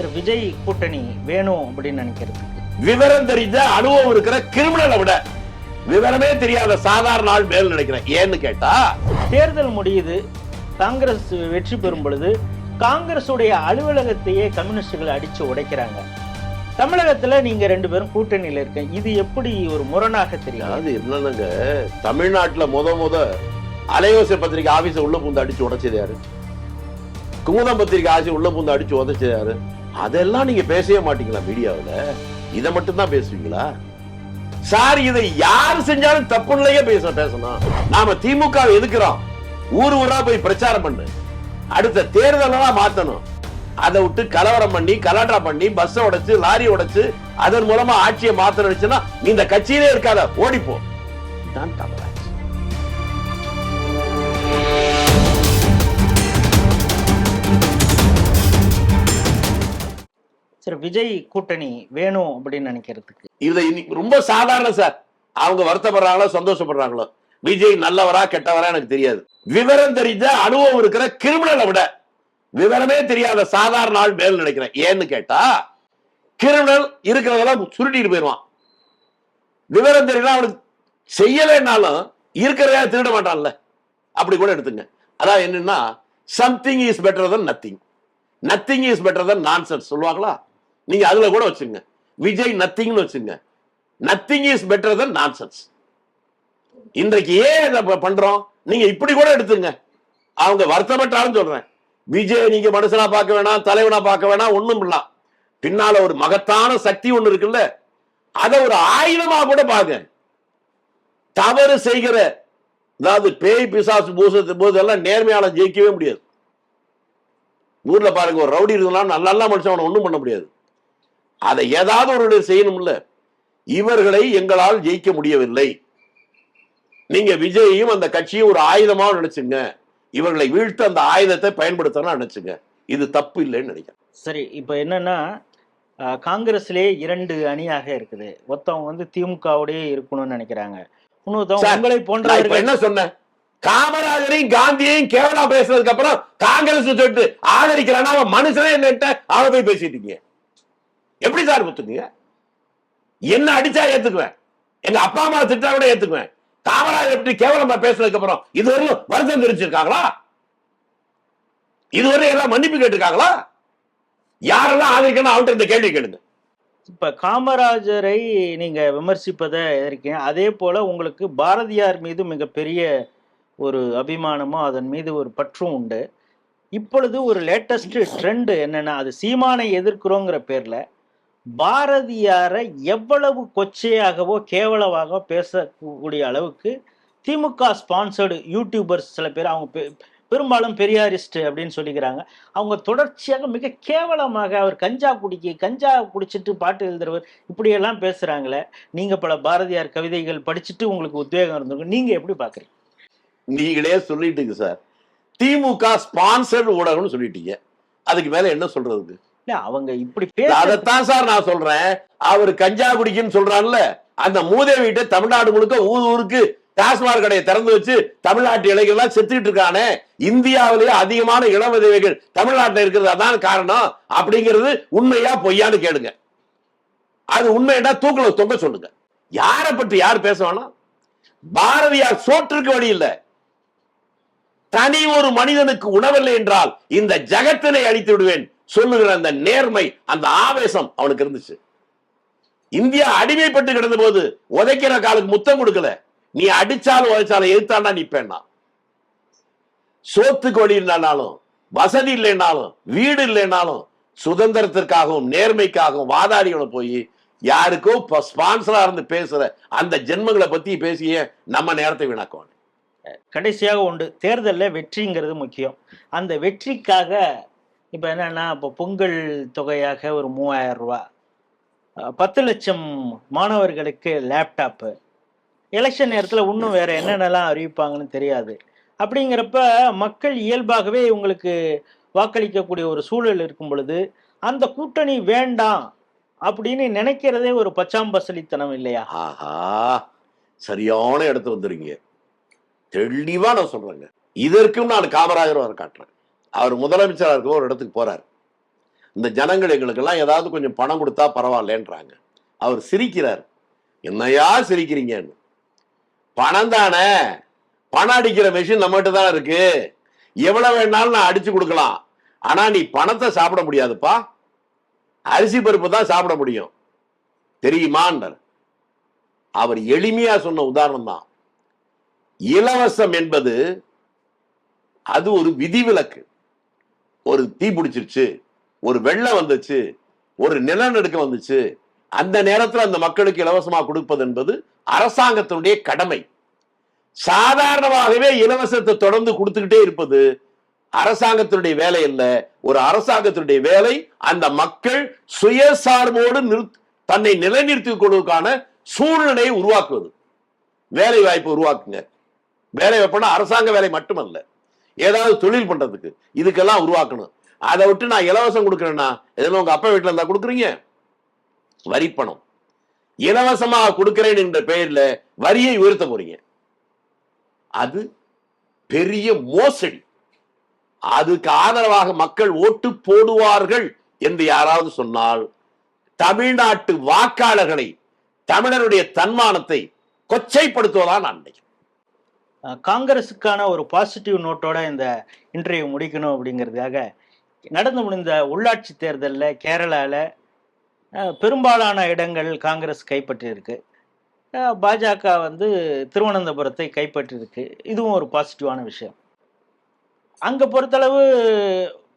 திரு விஜய் கூட்டணி வேணும் அப்படின்னு நினைக்கிறதுக்கு விவரம் தெரிஞ்ச அனுபவம் இருக்கிற கிரிமினலை விட விவரமே தெரியாத சாதாரண ஆள் மேல் நினைக்கிறேன். ஏன்னு கேட்டா தேர்தல் முடியுது காங்கிரஸ் வெற்றி பெறும் பொழுது காங்கிரஸுடைய அலுவலகத்தையே கம்யூனிஸ்டுகள் அடிச்சு உடைக்கிறாங்க. தமிழகத்துல நீங்க ரெண்டு பேரும் கூட்டணியில இருக்க இது எப்படி ஒரு முரணாக தெரியும் அதாவது என்னன்னுங்க? தமிழ்நாட்டுல முத முத அலையோசை பத்திரிக்கை ஆபீஸ் உள்ள பூந்து அடிச்சு உடைச்சது யாரு? குமுதம் பத்திரிக்கை ஆபீஸ் உள்ள பூந்து அடிச்சு உடைச்சது யாரு? அதெல்லாம் நீங்க பேசவே மாட்டீங்களா மீடியாவில்? இதை மட்டும் தான் பேசுவீங்களா? சார் இதை யார் செஞ்சாலும் தப்புன்னுலயே பேச பேசணும். நாம திமுக எதுக்குறோம்? ஊர் ஊரா போய் பிரச்சாரம் பண்ணு. அடுத்த தேர்தலெல்லாம் மாத்தணும். அதை விட்டு கலவரம் பண்ணி கலாட்டா பண்ணி பஸ் உடைச்சு லாரி உடைச்சு அதன் மூலமா ஆட்சியை மாத்த இந்த கட்சியிலே இருக்காத. ஓடிப்போ. தான் தவறு. விஜய் கூட்டணி வேணும் அப்படின்னு நினைக்கிறதுக்கு. இதை ரொம்ப சாதாரண சார். அவங்க வருத்தப்படுறாங்களோ சந்தோஷப்படுறாங்களோ. விஜய் நல்லவரா கெட்டவரா எனக்கு தெரியாது. விவரம் தெரிஞ்ச அனுபவம் இருக்கிற கிரிமினலை விட விவரமே தெரியாத சாதாரண ஆள் மேல் நினைக்கிறேன். ஏன்னு கேட்டா கிரிமினல் இருக்கிறதெல்லாம் சுருட்டிட்டு போயிடுவான் விவரம் தெரியல அவனுக்கு செய்யலைன்னாலும் இருக்கிறதையா திருட மாட்டான்ல. அப்படி கூட எடுத்துங்க. அதான் என்னன்னா something is better than nothing nothing is better than nonsense சொல்லுவாங்களா? நீங்க அதுல கூட வச்சுங்க. விஜய் நத்திங்னு வச்சுங்க. Nothing is better than nonsense இன்றைக்கு ஏன் இதை பண்றோம்? நீங்க இப்படி கூட எடுத்துங்க. அவங்க வருத்தப்பட்டாலும் சொல்றேன். விஜய் நீங்க மனுஷனா பார்க்க வேணாம் தலைவனா பார்க்க வேணாம் ஒண்ணும் இல்ல. பின்னால ஒரு மகத்தான சக்தி ஒண்ணு இருக்குல்ல. அதை ஒரு ஆயுதமா கூட பாருங்க. தவறு செய்கிற அதாவது பேய் பிசாசு பூசத்து போதெல்லாம் நேர்மையால ஜெயிக்கவே முடியாது. ஊர்ல பாருங்க ஒரு ரவுடி இருந்தாலும் நல்ல நல்ல மனுஷன் அவனை ஒண்ணும் பண்ண முடியாது. அதை ஏதாவது ஒரு செய்யணும்ல. இவர்களை எங்களால் ஜெயிக்க முடியவில்லை. நீங்க விஜயையும் அந்த கட்சியும் ஒரு ஆயுதமா நினைச்சுங்க. இவர்களை வீழ்த்த அந்த ஆயுதத்தை பயன்படுத்தணும் நினைச்சுங்க. இது தப்பு இல்லைன்னு நினைக்கிறேன். சரி இப்போ என்னன்னா காங்கிரஸ்லயே இரண்டு அணியாக இருக்குது. ஒருத்தவங்க வந்து திமுகவோடயே இருக்கணும்னு நினைக்கிறாங்க. உங்களை போன்றவர்கள் என்ன சொன்னேன்? காமராஜரையும் காந்தியையும் கேவலா பேசுனதுக்கு அப்புறம் காங்கிரஸ் சொல்லிட்டு ஆதரிக்கிறானா? அவன் மனுஷனே என்னட்ட அவ போய் பேசிட்டு இருக்கீங்க எப்படி சார் ஒத்துக்குங்க என்ன அடிச்சா ஏத்துக்குவேன். எங்க அப்பா அம்மா திட்டா கூட ஏத்துக்குவேன். காமராஜர் எப்படி கேவலமா பேசுனதுக்கு அப்புறம் இதுவரையும் வருத்தம் தெரிஞ்சிருக்காங்களா இதுவரை எல்லாம் மன்னிப்பு கேட்டிருக்காங்களா? யாரெல்லாம் ஆதரிக்கணும் அவன்கிட்ட இந்த கேள்வி கேளுங்க. இப்ப காமராஜரை நீங்க விமர்சிப்பதை எதிர்க்கீங்க. அதே போல உங்களுக்கு பாரதியார் மீது மிகப்பெரிய ஒரு அபிமானமும் அதன் மீது ஒரு பற்றும் உண்டு. இப்பொழுது ஒரு லேட்டஸ்ட் ட்ரெண்ட் என்னன்னா அது சீமானை எதிர்க்கிறோங்கிற பேர்ல பாரதியாரை எவ்வளவு கொச்சையாகவோ கேவலமாக பேசக்கூடிய அளவுக்கு திமுக ஸ்பான்சர்டு யூடியூபர்ஸ் சில பேர் அவங்க பெ- பெரும்பாலும் பெரியாரிஸ்ட் அப்படின்னு சொல்லிக்கிறாங்க. அவங்க தொடர்ச்சியாக மிக கேவலமாக அவர் கஞ்சா குடிக்க கஞ்சா குடிச்சிட்டு பாட்டு எழுதுறவர் இப்படியெல்லாம் பேசுகிறாங்களே நீங்கள் பல பாரதியார் கவிதைகள் படிச்சுட்டு உங்களுக்கு உத்வேகம் இருந்திருக்கும். நீங்கள் எப்படி பார்க்குறீங்க நீங்களே சொல்லிட்டுங்க சார். திமுக ஸ்பான்சர்டு ஊடகம்னு சொல்லிட்டீங்க. அதுக்கு மேலே என்ன சொல்கிறதுக்கு அவங்க இப்படி அதைத்தான் சார் நான் சொல்றேன். அவர் கஞ்சா குடிக்குன்னு சொல்றான்ல அந்த மூதேவிட்ட தமிழ்நாடு முழுக்க ஊர் ஊருக்கு டாஸ்மாக் கடையை திறந்து வச்சு தமிழ்நாட்டு இளைஞர்கள் செத்துக்கிட்டு இருக்கானே. இந்தியாவிலேயே அதிகமான இளம் விதவைகள் தமிழ்நாட்டில் இருக்கிறது அதான் காரணம் அப்படிங்கிறது உண்மையா பொய்யான்னு கேளுங்க. அது உண்மையா தூக்கல தொங்க சொல்லுங்க. யாரை பற்றி யார் பேச வேணாம்? பாரதியார் சோற்றுக்கு வழி இல்லை. தனி ஒரு மனிதனுக்கு உணவில்லை என்றால் இந்த ஜகத்தினை அழித்து விடுவேன். சொல்லுகிற அந்த நேர்மை அந்த ஆவேசம் அவனுக்கு இருந்துச்சு. இந்தியா அடிமைப்பட்டு கிடந்த போது உதைக்கிற காலுக்கு முத்தம் கொடுக்கல. நீ அடிச்சாலும் உதைச்சாலும் எதிர்த்தாண்டா நிப்பேன்னா. சோத்துக்கு வழி இல்லைனாலும் வசதி இல்லைனாலும் வீடு இல்லைனாலும் சுதந்திரத்திற்காகவும் நேர்மைக்காகவும் வாதாடிகளை போய் யாருக்கோ ஸ்பான்சரா இருந்து பேசுற அந்த ஜென்மங்களை பத்தி பேசிய நம்ம நேரத்தை வீணாக்குவாங்க கடைசியாக உண்டு. தேர்தலில் வெற்றிங்கிறது முக்கியம். அந்த வெற்றிக்காக இப்போ என்னன்னா இப்போ பொங்கல் தொகையாக ஒரு மூவாயிரம் ரூபா. பத்து லட்சம் மாணவர்களுக்கு லேப்டாப்பு எலெக்ஷன் நேரத்தில் இன்னும் வேற என்னென்னலாம் அறிவிப்பாங்கன்னு தெரியாது. அப்படிங்கிறப்ப மக்கள் இயல்பாகவே உங்களுக்கு வாக்களிக்கக்கூடிய ஒரு சூழல் இருக்கும் பொழுது அந்த கூட்டணி வேண்டாம் அப்படின்னு நினைக்கிறதே ஒரு பச்சாம்பசலித்தனம் இல்லையா? ஆஹா சரியான இடத்து வந்துருங்க தெளிவா நான் சொல்றேங்க. இதற்கும் நான் காமராஜர் காட்டுறேன். அவர் முதலமைச்சராக இருக்கும் ஒரு இடத்துக்கு போறாரு. இந்த ஜனங்கள் எங்களுக்கெல்லாம் ஏதாவது கொஞ்சம் பணம் கொடுத்தா பரவாயில்லன்றாங்க. அவர் சிரிக்கிறார். என்னையா சிரிக்கிறீங்கன்னு. பணம் தானே. பணம் அடிக்கிற மெஷின் நம்மகிட்ட தான் இருக்கு. எவ்வளவு வேணாலும் நான் அடிச்சு கொடுக்கலாம். ஆனா நீ பணத்தை சாப்பிட முடியாதுப்பா. அரிசி பருப்பு தான் சாப்பிட முடியும். தெரியுமான்றார். அவர் எளிமையா சொன்ன உதாரணம் தான். இலவசம் என்பது அது ஒரு விதிவிலக்கு. ஒரு தீ பிடிச்சிருச்சு ஒரு வெள்ளம் வந்துச்சு ஒரு நிலநடுக்கம் வந்துச்சு அந்த நேரத்தில் அந்த மக்களுக்கு இலவசமாக கொடுப்பது என்பது அரசாங்கத்தினுடைய கடமை. சாதாரணமாகவே இலவசத்தை தொடர்ந்து கொடுத்துக்கிட்டே இருப்பது அரசாங்கத்தினுடைய வேலை அல்ல. ஒரு அரசாங்கத்தினுடைய வேலை அந்த மக்கள் சுயசார்போடு நிறுத் தன்னை நிலைநிறுத்திக் கொள்வதற்கான சூழ்நிலையை உருவாக்குவது. வேலை வாய்ப்பு உருவாக்குங்க. வேலை வாய்ப்புனா அரசாங்க வேலை மட்டுமல்ல. ஏதாவது தொழில் பண்றதுக்கு இதுக்கெல்லாம் உருவாக்கணும். அதை விட்டு நான் இலவசம் கொடுக்குறேன்னா எதுனா உங்க அப்பா வீட்டுல இருந்தா கொடுக்குறீங்க? வரிப்பணம் இலவசமாக கொடுக்கிறேன் என்ற பெயர்ல வரியை உயர்த்த போறீங்க. அது பெரிய மோசடி. அதுக்கு ஆதரவாக மக்கள் ஓட்டு போடுவார்கள் என்று யாராவது சொன்னால் தமிழ்நாட்டு வாக்காளர்களை தமிழருடைய தன்மானத்தை கொச்சைப்படுத்துவதான் நான் நினைக்கிறேன். காங்கிரஸுக்கான ஒரு பாசிட்டிவ் நோட்டோட இந்த இன்டர்வியூ முடிக்கணும் அப்படிங்கிறதுக்காக நடந்து முடிந்த உள்ளாட்சி தேர்தலில் கேரளாவில் பெரும்பாலான இடங்கள் காங்கிரஸ் கைப்பற்றியிருக்கு. பாஜக வந்து திருவனந்தபுரத்தை கைப்பற்றியிருக்கு. இதுவும் ஒரு பாசிட்டிவான விஷயம். அங்கே பொறுத்தளவு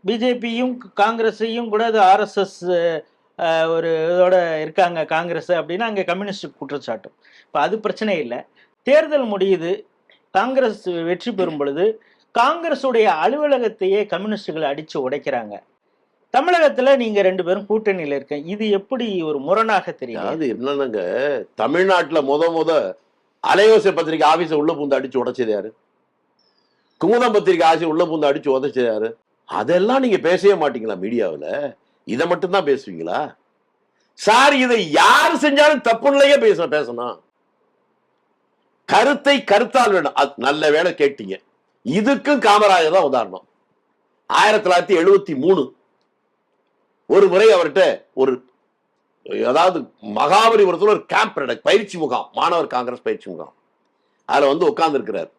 பிஜேபியும் காங்கிரஸையும் கூட அது ஆர்எஸ்எஸ் ஒரு இதோட இருக்காங்க காங்கிரஸ் அப்படின்னா அங்கே கம்யூனிஸ்ட் குற்றச்சாட்டும். இப்போ அது பிரச்சனை இல்லை. தேர்தல் முடியுது. காங்கிரஸ் வெற்றி பெறும் பொழுது காங்கிரஸுடைய அலுவலகத்தையே கம்யூனிஸ்டுகள் அடித்து உடைக்கிறாங்க. தமிழகத்துல நீங்க ரெண்டு பேரும் கூட்டணியில இருக்க இது எப்படி ஒரு முரணாக தெரியும் அது என்னன்னுங்க? தமிழ்நாட்டுல முத முத அலையோசை பத்திரிக்கை ஆஃபீஸை உள்ள பூந்து அடிச்சு உடைச்சது யாரு? குமுதம் பத்திரிக்கை ஆசை உள்ள பூந்து அடிச்சு உதைச்சது யாரு? அதெல்லாம் நீங்க பேசவே மாட்டீங்களா மீடியாவில்? இதை மட்டும்தான் பேசுவீங்களா? சார் இதை யார் செஞ்சாலும் தப்புன்னுலயே பேச பேசணும். கருத்தை கருத்தால் வேணும். அது நல்ல வேளை கேட்டீங்க. இதுக்கும் காமராஜர் தான் உதாரணம். ஆயிரத்தி தொள்ளாயிரத்தி எழுபத்தி மூணு. ஒரு முறை அவர்கிட்ட ஒரு அதாவது மகாபலிபுரத்தில் ஒரு கேம்ப் நடக்கு பயிற்சி முகாம் மாணவர் காங்கிரஸ் பயிற்சி முகாம். அதில் வந்து உட்கார்ந்து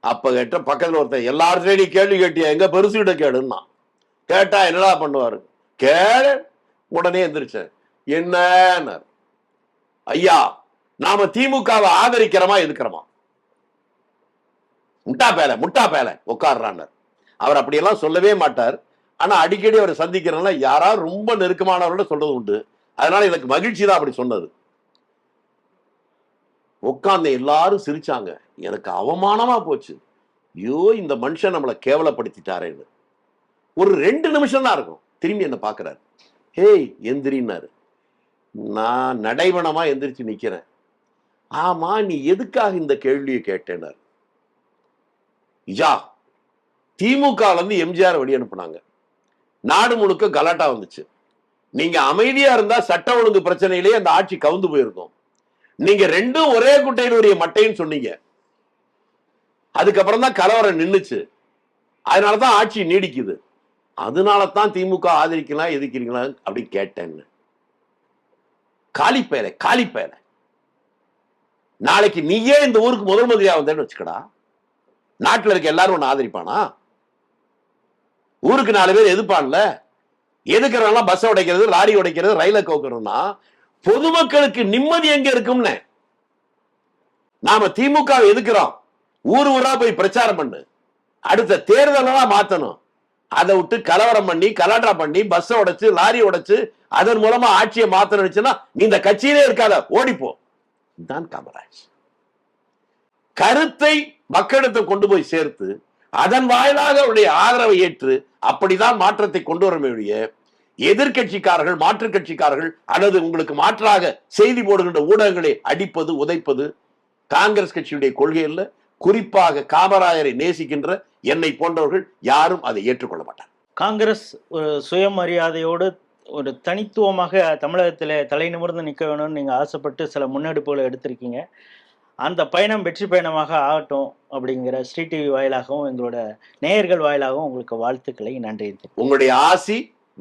அப்போ கேட்ட பக்கத்துல ஒருத்தன் எல்லார்ட்டையும் நீ கேள்வி கேட்டியா? எங்க பெருசுகிட்ட கேடுன்னா கேட்டா என்னடா பண்ணுவாரு? கேளு. உடனே எந்திரிச்சேன் என்னன்னார்? ஐயா நாம திமுகவை ஆதரிக்கிறோமா எதுக்கிறோமா? முட்டா பேல முட்டா பேல உட்கார்றான்னு. அவர் அப்படியெல்லாம் சொல்லவே மாட்டார். ஆனா அடிக்கடி அவரை சந்திக்கிறனால யாராவது ரொம்ப நெருக்கமானவரோட சொல்றது உண்டு. அதனால எனக்கு மகிழ்ச்சி தான் அப்படி சொன்னது. உட்கார்ந்த எல்லாரும் சிரிச்சாங்க. எனக்கு அவமானமா போச்சு. ஐயோ இந்த மனுஷன் நம்மளை கேவலப்படுத்திட்டாரேன்னு. ஒரு ரெண்டு நிமிஷம் தான் இருக்கும். திரும்பி என்ன பார்க்குறாரு. ஹேய் எந்திரின்னாரு. நான் நடைவனமா எந்திரிச்சு நிக்கிறேன். ஆமா நீ எதுக்காக இந்த கேள்வியை கேட்டேனார்? யா திமுக வந்து எம்ஜிஆர் வழி அனுப்புனாங்க. நாடு முழுக்க கலாட்டா வந்துச்சு. நீங்க அமைதியா இருந்தா சட்ட ஒழுங்கு பிரச்சனையிலேயே அந்த ஆட்சி கவுந்து போயிருக்கும். நீங்க ரெண்டும் ஒரே குட்டையினுடைய மட்டைன்னு சொன்னீங்க. அதுக்கப்புறம் தான் கலவரம் நின்னுச்சு. அதனாலதான் ஆட்சி நீடிக்குது. அதனால தான் திமுக ஆதரிக்கலாம் எதிர்க்கிறீங்களா அப்படி கேட்டேன்னு. காலிப்பேலை காலிப்பேலை நாளைக்கு நீயே இந்த ஊருக்கு முதல் மந்திரியா வந்தேன்னு வச்சுக்கடா. நாட்டில் இருக்க எல்லாரும் ஒன்று ஆதரிப்பானா? ஊருக்கு நாலு பேர் எதிர்ப்பான்ல? எதுக்குறவங்க பஸ்ஸை உடைக்கிறது லாரி உடைக்கிறது ரயிலை கவுக்கிறதுனா பொதுமக்களுக்கு நிம்மதி எங்க இருக்கும்னு? நாம திமுக எதுக்குறோம்? ஊர் ஊரா போய் பிரச்சாரம் பண்ணு. அடுத்த தேர்தலெல்லாம் மாத்தணும். அதை விட்டு கலவரம் பண்ணி கலாட்டா பண்ணி பஸ்ஸை உடைச்சு லாரி உடைச்சு அதன் மூலமா ஆட்சியை மாத்த நீ இந்த கட்சியிலே இருக்காத. ஓடிப்போ. தான் காமராஜ். கருத்தை மக்களிடத்தை கொண்டு போய் சேர்த்து அதன் வாயிலாக அவருடைய ஆதரவை ஏற்று அப்படிதான் மாற்றத்தை கொண்டு வரமையுடைய எதிர்கட்சிக்காரர்கள் மாற்றுக் கட்சிக்காரர்கள் அல்லது உங்களுக்கு மாற்றாக செய்தி போடுகின்ற ஊடகங்களை அடிப்பது உதைப்பது காங்கிரஸ் கட்சியுடைய கொள்கை அல்ல. குறிப்பாக காமராஜரை நேசிக்கின்ற என்னை போன்றவர்கள் யாரும் அதை ஏற்றுக்கொள்ள மாட்டார் காங்கிரஸ் சுயமரியாதையோடு ஒரு தனித்துவமாக தமிழகத்தில் தலை நிமிர்ந்து நிற்க வேணும்னு நீங்கள் ஆசைப்பட்டு சில முன்னெடுப்புகளை எடுத்திருக்கீங்க. அந்த பயணம் வெற்றி பயணமாக ஆகட்டும் அப்படிங்கிற ஸ்ரீ டிவி வாயிலாகவும் எங்களோட நேயர்கள் வாயிலாகவும் உங்களுக்கு வாழ்த்துக்களை நன்றி உங்களுடைய ஆசி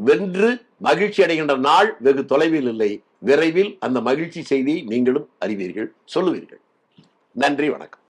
வென்று மகிழ்ச்சி அடைகின்ற நாள் வெகு தொலைவில் இல்லை. விரைவில் அந்த மகிழ்ச்சி செய்தியை நீங்களும் அறிவீர்கள் சொல்லுவீர்கள். நன்றி வணக்கம்.